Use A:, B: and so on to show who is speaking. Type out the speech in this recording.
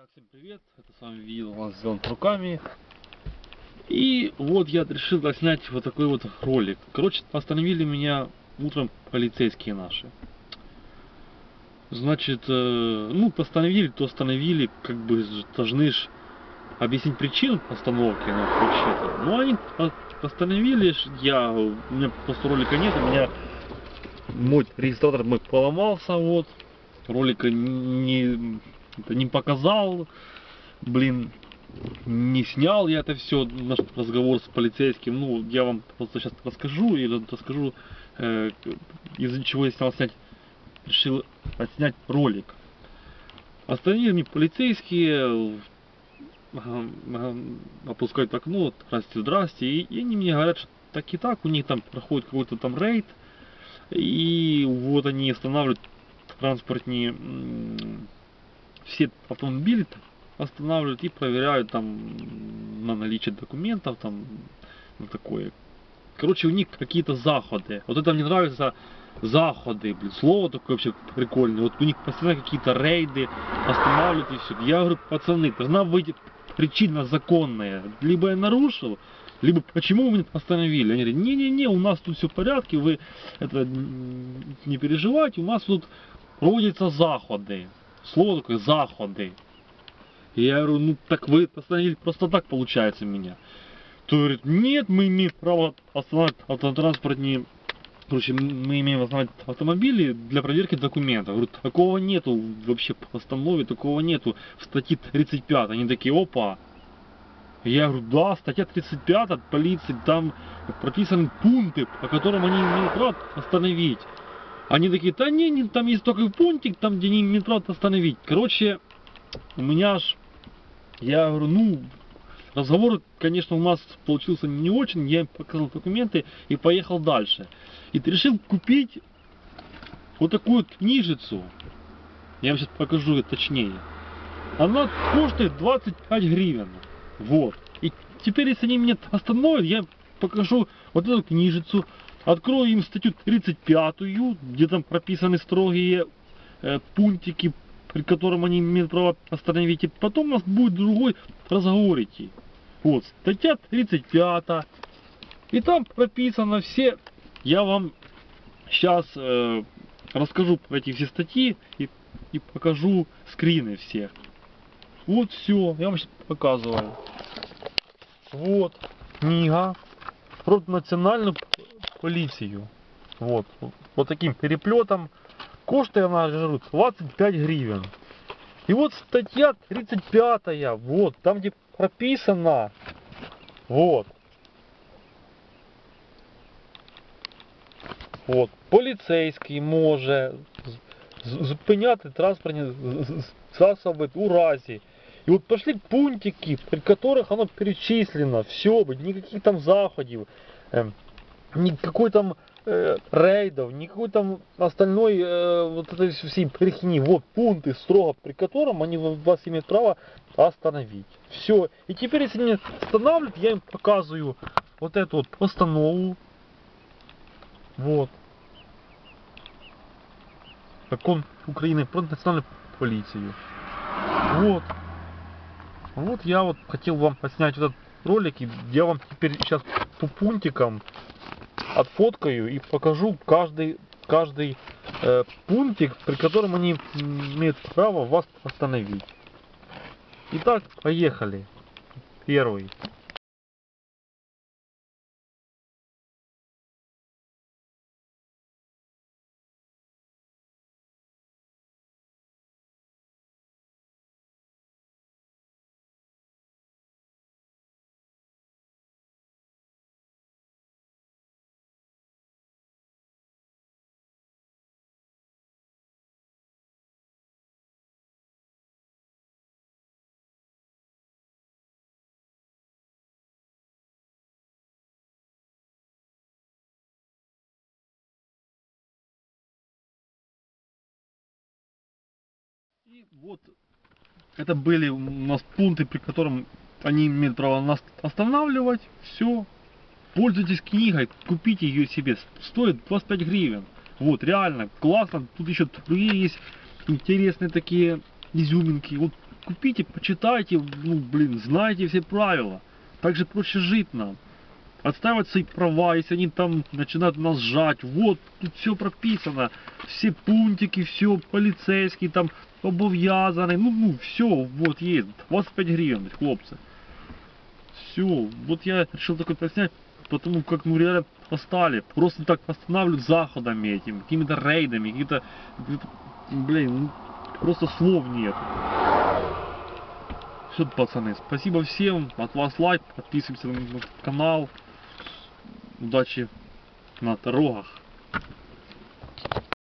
A: Итак, всем привет, это с вами видео у нас сделан руками. И вот я решил снять вот такой вот ролик. Короче, остановили меня утром полицейские наши. Значит, э, ну, постановили, то остановили, как бы должны ж объяснить причину остановки, ну, вообще-то. Ну, они по- постановили, я, у меня просто ролика нет, у меня мой регистратор мой поломался, вот. Ролика не, это не показал, блин, не снял я это все, наш разговор с полицейским. Ну, я вам просто сейчас расскажу и расскажу, э, из-за чего я снял снять, решил отснять ролик. Остановили меня полицейские, ага, ага, опускают окно, здрасте, здрасте, и, и они мне говорят, что так и так, у них там проходит какой-то там рейд, и вот они останавливают транспортные все автомобили там останавливают и проверяют там на наличие документов там на такое. Короче, у них какие-то заходы. Вот это мне нравится заходы, блин, слово такое вообще прикольное. Вот у них постоянно какие-то рейды, останавливают и все. Я говорю, пацаны, должна быть причина законная. Либо я нарушил, либо почему вы меня остановили? Они говорят, не-не-не, у нас тут все в порядке, вы это не переживайте, у нас тут проводятся заходы. Слово такое заходы. И я говорю, ну так вы остановили просто так получается меня. То говорит, нет, мы имеем право останавливать автотранспортные Короче, м- мы имеем останавливать автомобили для проверки документов. Говорю, такого нету вообще в постанове, такого нету в статье 35. Они такие, опа. Я говорю, да, статья 35 от полиции, там прописаны пункты, по которым они имеют право остановить. Они такие, да не, не, там есть только пунктик, там где не право остановить. Короче, у меня ж, я говорю, ну, разговор, конечно, у нас получился не очень, я показал документы и поехал дальше. И решил купить вот такую вот книжицу. Я вам сейчас покажу это точнее. Она коштует 25 гривен. Вот. И теперь, если они меня остановят, я покажу вот эту книжицу, открою им статью 35, где там прописаны строгие э, пунктики, при котором они имеют право остановить. И потом у нас будет другой разговор идти. Вот, статья 35. И там прописано все. Я вам сейчас расскажу про эти все статьи и, и покажу скрины всех. Вот все, я вам сейчас показываю. Вот, книга про национальную полицию. Вот, вот таким переплетом. Коштує вона, я ж говорю, 25 гривен. И вот статья 35, вот, там где прописано, вот. От, поліцейський може з- з- зупиняти транспортні з- з- засоби у разі. И вот пошли пунктики, при которых оно перечислено, все, никаких там заходів, эм, никакой там э, рейдов, никакой там остальной э, вот этой всей брехни. Вот пункты строго, при котором они вас имеют право остановить. Все. И теперь, если меня останавливают, я им показываю вот эту вот постанову. Вот. Закон Украины про национальную полицию. Вот. Вот я вот хотел вам отснять этот ролик, и я вам теперь сейчас по пунктикам отфоткаю и покажу каждый, каждый э, пунктик, при котором они имеют право вас остановить. Итак, поехали. Первый. И вот это были у нас пункты, при котором они имеют право нас останавливать. Все. Пользуйтесь книгой, купите ее себе. Стоит 25 гривен. Вот, реально, классно. Тут еще другие есть интересные такие изюминки. Вот купите, почитайте, ну, блин, знаете все правила. Так же проще жить нам. Отстаивать свои права, если они там начинают нас сжать. Вот, тут все прописано. Все пунктики, все, полицейский там, обов'язаний. Ну, ну, все, вот есть. 25 гривен, хлопцы. Все, вот я решил такой пояснять, потому как ну реально остали. Просто так останавливают заходами этим, какими-то рейдами, какие-то, блин, ну, просто слов нет. Все, пацаны, спасибо всем, от вас лайк, подписываемся на канал. Удачи на дорогах.